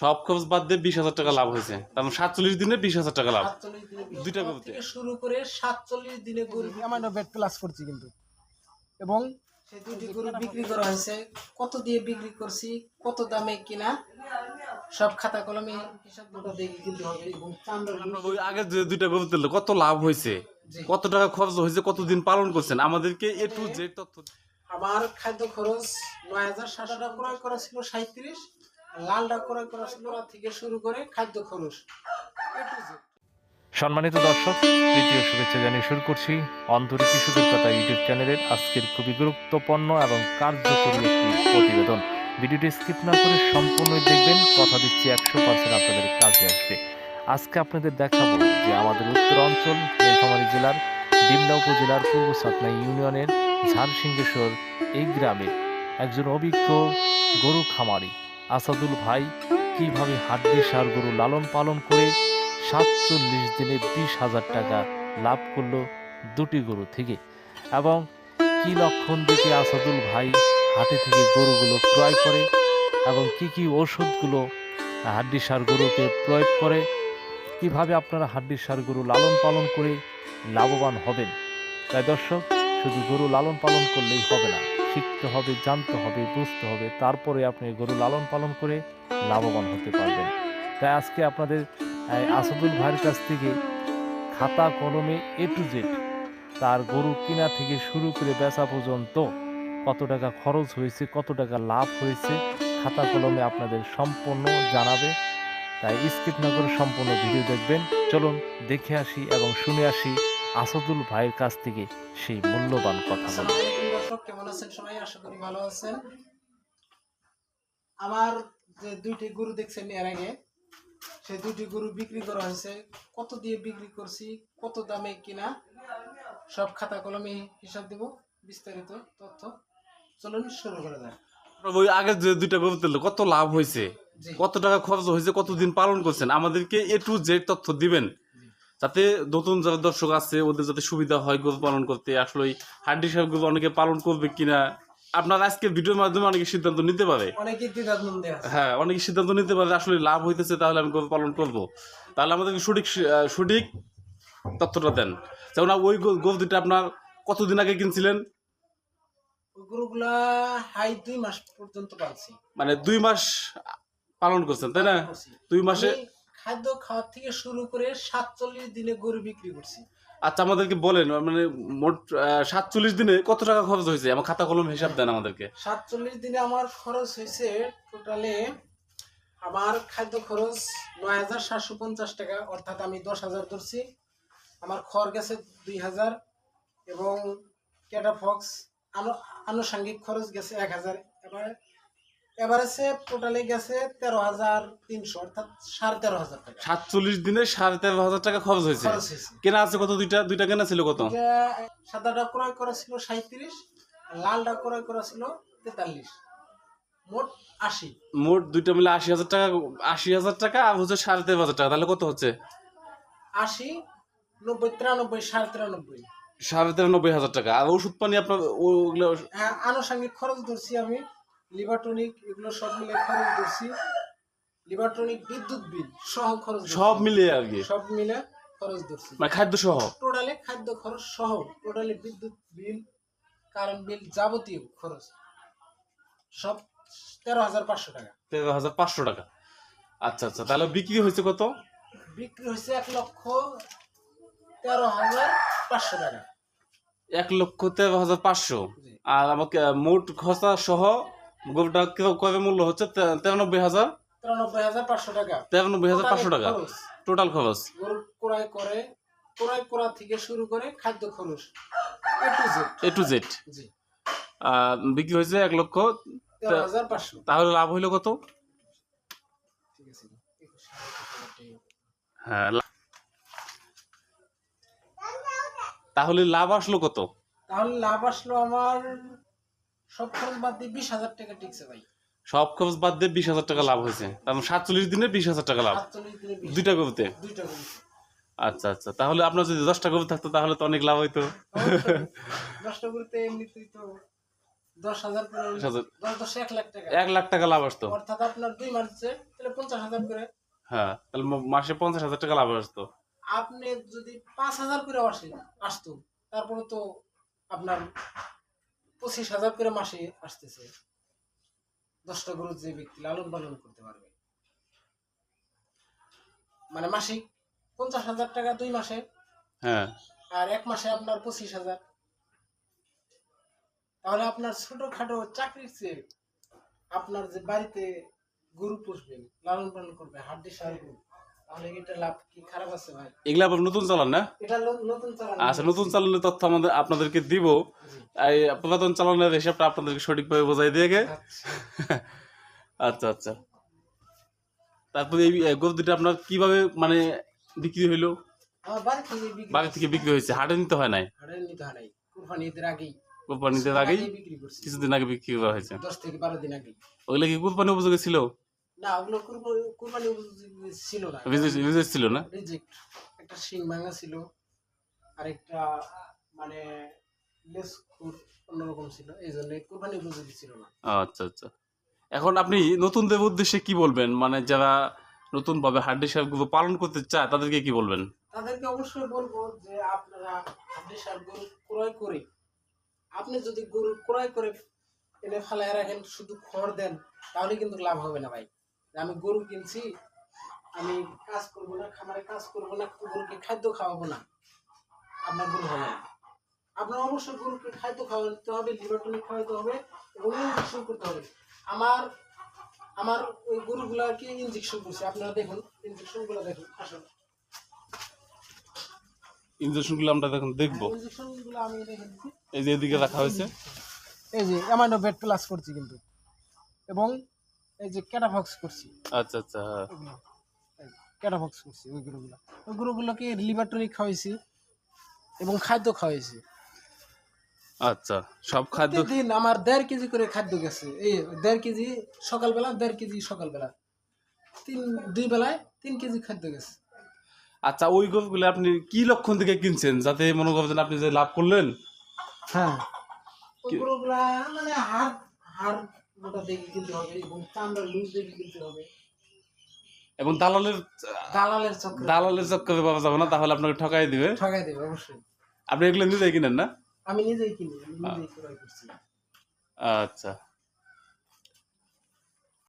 সব খরচ বাদ দিয়ে বিশ হাজার টাকা লাভ হয়েছে। তার মানে সাতচল্লিশ দিনে বিশ হাজার টাকা লাভ। দুইটা গরুতে। শুরু করে সাতচল্লিশ দিনে গরু আমার বেড প্লাস করছি কিন্তু। এবং সেই দুইটি গরু বিক্রি করা হয়েছে। কত দিয়ে বিক্রি করছি কত দামে কিনা সব খাতা কলমে হিসাব মতো দেখে কিনতে হবে। এবং চান্দর আপনার ওই আগে যে দুইটা গরু দিল কত লাভ হয়েছে? কত টাকা খরচ হয়েছে? কতদিন পালন করছেন? আমাদেরকে এ টু জেড তথ্য আমার খাদ্য খরচ নয় হাজার সাতশো টাকা ক্রয় করা ছিল সাঁত্রিশ সম্মানিত দর্শক, তৃতীয় শুভেচ্ছা জানিয়ে শুরু করছি অন্তরী কৃষকের কথা ইউটিউব চ্যানেলের আজকের খুবই গুরুত্বপূর্ণ এবং কার্যকরী একটি প্রতিবেদন। ভিডিওটি স্কিপ না করে সম্পূর্ণই দেখবেন, কথা দিচ্ছি একশো পার্সেন্ট আপনাদের কাজে আসবে। আজকে আপনাদের দেখাবো যে আমাদের উত্তর অঞ্চল নীলফামারী জেলার ডিমলা উপজেলার পূর্ব সাতনা ইউনিয়নের ঝাড়সিংহেশ্বর এই গ্রামে একজন অভিজ্ঞ গরু খামারি। আসাদুল ভাই কীভাবে হাড্ডি সার গরু লালন পালন করে সাতচল্লিশ দিনে বিশ হাজার টাকা লাভ করল দুটি গরু থেকে? এবং কি লক্ষণ দেখে আসাদুল ভাই হাটে থেকে গরুগুলো ক্রয় করে? এবং কি কি ওষুধগুলো হাড্ডি সার গরুকে প্রয়োগ করে? কীভাবে আপনারা হাড্ডি সার গরু লালন পালন করে লাভবান হবেন? তাই দর্শক, শুধু গরু লালন পালন করলেই হবে না। শিখতে হবে, জানতে হবে, বুঝতে হবে। তারপরে আপনি গরু লালন পালন করে লাভবান হতে পারবেন। তাই আজকে আপনাদের আসাদুল ভাইয়ের কাছ থেকে খাতা, কলমে এ টু জেড তার গরু কিনা থেকে শুরু করে বেচা পর্যন্ত কত টাকা খরচ হয়েছে, কত টাকা লাভ হয়েছে, খাতা, কলমে আপনাদের সম্পূর্ণ জানাবে। তাই স্কিপ না করে সম্পূর্ণ ভিডিও দেখবেন। চলুন দেখে আসি এবং শুনে আসি আসাদুল ভাইয়ের কাছ থেকে সেই মূল্যবান কথা আলাইকুম দর্শক কেমন আছেন সবাই? আশা করি ভালো আছেন। আমার যে দুইটি গরু দেখছেন এর আগে সেই দুইটি গরু বিক্রি করা হয়েছে। কত দিয়ে বিক্রি করছি কত দামে কিনা সব খাতা কলমে হিসাব দেব বিস্তারিত তথ্য। চলুন শুরু করে দেন ওই আগে যে দুইটা গরু দিল কত লাভ হয়েছে? কত টাকা খরচ হয়েছে? কতদিন পালন করছেন? আমাদেরকে এ টু জেড তথ্য দিবেন। যাতে নতুন যারা দর্শক আছে ওদের যাতে সুবিধা হয় গরু পালন করতে। আসলে ওই হাড্ডি সাহেব গরু অনেকে পালন করবে কিনা আপনার আজকে ভিডিওর মাধ্যমে অনেকে সিদ্ধান্ত নিতে পারে। হ্যাঁ অনেকে সিদ্ধান্ত নিতে পারে আসলে লাভ হইতেছে তাহলে আমি গরু পালন করব। তাহলে আমাদেরকে সঠিক সঠিক তথ্যটা দেন। যেমন ওই গরু দুটো আপনার কতদিন আগে কিনছিলেন? গরুগুলা হাই দুই মাস পর্যন্ত পালছি। মানে দুই মাস পালন করছেন তাই না? দুই মাসে খাদ্য খাওয়ার থেকে শুরু করে সাতচল্লিশ দিনে গরু বিক্রি করছি। আচ্ছা আমাদেরকে বলেন মানে মোট সাতচল্লিশ দিনে কত টাকা খরচ হয়েছে? আমার খাতা কলম হিসাব দেন আমাদেরকে। সাতচল্লিশ দিনে আমার খরচ হয়েছে টোটালে আমার খাদ্য খরচ নয় হাজার সাতশো পঞ্চাশ টাকা অর্থাৎ আমি দশ হাজার ধরছি। আমার খড় গেছে দুই হাজার এবং ক্যাটাফক্স আনু- আনুষঙ্গিক খরচ গেছে এক হাজার। এবার এভারেজে টোটালে গেছে তেরো হাজার তিনশো অর্থাৎ সাড়ে তেরো হাজার টাকা। সাতচল্লিশ দিনে সাড়ে তেরো হাজার টাকা খরচ হয়েছে। কেনা আছে কত? দুইটা দুইটা কেনা ছিল কত? সাদাটা ক্রয় করা ছিল সাঁত্রিশ লালটা ক্রয় করা ছিল তেতাল্লিশ। মোট আশি। মোট দুইটা মিলে আশি হাজার টাকা আশি হাজার টাকা আর হচ্ছে সাড়ে তেরো হাজার টাকা। তাহলে কত হচ্ছে? আশি নব্বই তিরানব্বই সাড়ে তিরানব্বই। সাড়ে তিরানব্বই হাজার টাকা। আর ওষুধ পানি আপনার ওগুলো হ্যাঁ আনুষঙ্গিক খরচ ধরছি আমি। লিভারটনিক এগুলো সব মিলে খরচ ধরছি লিভারটনিক বিদ্যুৎ বিল সহ খরচ সব মিলিয়ে আর কি। সব মিলে খরচ ধরছি মানে খাদ্য সহ? টোটালে খাদ্য খরচ সহ টোটালে বিদ্যুৎ বিল কারেন্ট বিল যাবতীয় খরচ। সব তেরো হাজার পাঁচশো টাকা। তেরো হাজার পাঁচশো টাকা। আচ্ছা আচ্ছা তাহলে বিক্রি হয়েছে কত? বিক্রি হয়েছে এক লক্ষ তেরো হাজার পাঁচশো টাকা। এক লক্ষ তেরো হাজার পাঁচশো। আর আমাকে মোট খরচা সহ গরুটা কবে মূল্য হচ্ছে? তেরানব্বই হাজার? তিরানব্বই হাজার পাঁচশো টাকা। তেরানব্বই হাজার পাঁচশো টাকা। টোটাল খরচ। গরু ক্রয় করে ক্রয় করা থেকে শুরু করে খাদ্য খরচ। এ টু জেড জি। বিক্রি হয়েছে এক লক্ষ। তাহলে লাভ হইল কত? হ্যাঁ তাহলে লাভ আসলো কত? তাহলে লাভ আসলো আমার সব খরচ বাদ দিয়ে বিশ হাজার টাকা টিকছে ভাই। সব খরচ বাদ দিয়ে বিশ হাজার টাকা লাভ হয়েছে। সাতচল্লিশ দিনে বিশ হাজার টাকা লাভ। দুইটা গরুতে? দুইটা আচ্ছা আচ্ছা। তাহলে আপনার যদি দশটা গরু থাকতো তাহলে তো অনেক লাভ হইতো। দশটা গরুতে এমনিতেই তো দশ হাজার দশ এক লাখ টাকা। এক লাখ টাকা লাভ আসতো। অর্থাৎ আপনার দুই মাসে তাহলে পঞ্চাশ হাজার করে। হ্যাঁ তাহলে মাসে পঞ্চাশ হাজার টাকা লাভ আসতো। আপনি যদি পাঁচ হাজার করে আসে আসতো তারপরে তো আপনার পঁচিশ হাজার করে মাসে আসতেছে। দশটা গরু যে ব্যক্তি লালন পালন করতে পারবে। মানে মাসিক পঞ্চাশ হাজার টাকা দুই মাসে। হ্যাঁ। আর এক মাসে আপনার পঁচিশ হাজার। তাহলে আপনার ছোটখাটো চাকরির চেয়ে আপনার যে বাড়িতে গরু পুষবেন লালন পালন করবে হাড্ডি সার গরু এগুলা নতুন চালান না? আচ্ছা নতুন চালানের তথ্য আমাদের আপনাদেরকে দিব। পুরাতন চালানের হিসাবটা আপনাদেরকে সঠিকভাবে বোঝাই দিয়ে গে। আচ্ছা। আচ্ছা তারপরে এই এই গরু দুটো আপনার কীভাবে মানে বিক্রি হইল? বাড়ি থেকে বিক্রি হয়েছে। হাটে নিতে হয় নাই? হাটে নিতে হয় নাই। কুরবানি ঈদের আগেই কিছুদিন আগে বিক্রি করা হয়েছে। ওগুলা কি কোরবানি উপযোগী ছিল? না ওগুলো কুরবানি ছিল না। বিজনেস ছিল না? রিজেক্ট। একটা শিং ভাঙা ছিল আর একটা মানে লেস অন্যরকম ছিল এই জন্য কুরবানি উপযোগী ছিল না। আচ্ছা আচ্ছা। এখন আপনি নতুনদের উদ্দেশ্যে কি বলবেন? মানে যারা নতুন ভাবে হাড্ডি সারগুলো পালন করতে চায় তাদেরকে কি বলবেন? তাদেরকে অবশ্যই বলব যে আপনারা হাড্ডি সার গরু ক্রয় করে আপনি যদি গরু ক্রয় করে এনে ফেলায় রাখেন শুধু খড় দেন তাহলে কিন্তু লাভ হবে না ভাই। আমি গরু কিনছি আমি কাজ করব না খামারে কাজ করব না গরুকে খাদ্য খাওয়াবো না। আপনার গরু হবে না। আপনার অবশ্যই গরুকে খাদ্য খাওয়াতে হবে লিভার টনিক খাওয়াতে হবে এবং ইঞ্জেকশন করতে হবে। আমার আমার ওই গরুগুলাকে ইঞ্জেকশন করছে। আপনারা দেখুন ইঞ্জেকশনগুলো দেখুন আসুন। ইঞ্জেকশনগুলো আমরা দেখুন দেখব। ইঞ্জেকশনগুলো আমি রেখে দিচ্ছি। এই যে এদিকে রাখা হয়েছে। এই যে অ্যামাইনো বেড প্লাস করছি কিন্তু। এবং এই যে ক্যাটাফক্স করছি। আচ্ছা আচ্ছা ক্যাটাফক্স করছি ওই গরুগুলো ওই গরুগুলোকে লিভার খাওয়াইছি এবং খাদ্য খাওয়াইছি। আচ্ছা সব খাদ্য প্রতিদিন আমার দেড় কেজি করে খাদ্য গেছে। এই দেড় কেজি সকালবেলা দেড় কেজি সকালবেলা। তিন দুই বেলায় তিন কেজি খাদ্য গেছে। আচ্ছা ওই গরুগুলো আপনি কি লক্ষণ থেকে কিনছেন? যাতে মনে করছেন আপনি যে লাভ করলেন? হ্যাঁ। ওই গরুগুলা মানে হাড় হাড় মোটা দেখে কিনতে হবে এবং চামড়া লুজ দেখে কিনতে হবে। এবং দালালের দালালের চক্র দালালের চক্করে পাওয়া যাবে না তাহলে আপনাকে ঠকাই দিবে। ঠকাই দেবে অবশ্যই। আপনি এগুলো নিজেই কিনেন না? আমি নিজেই কিনি আমি নিজেই ক্রয় করছি। আচ্ছা।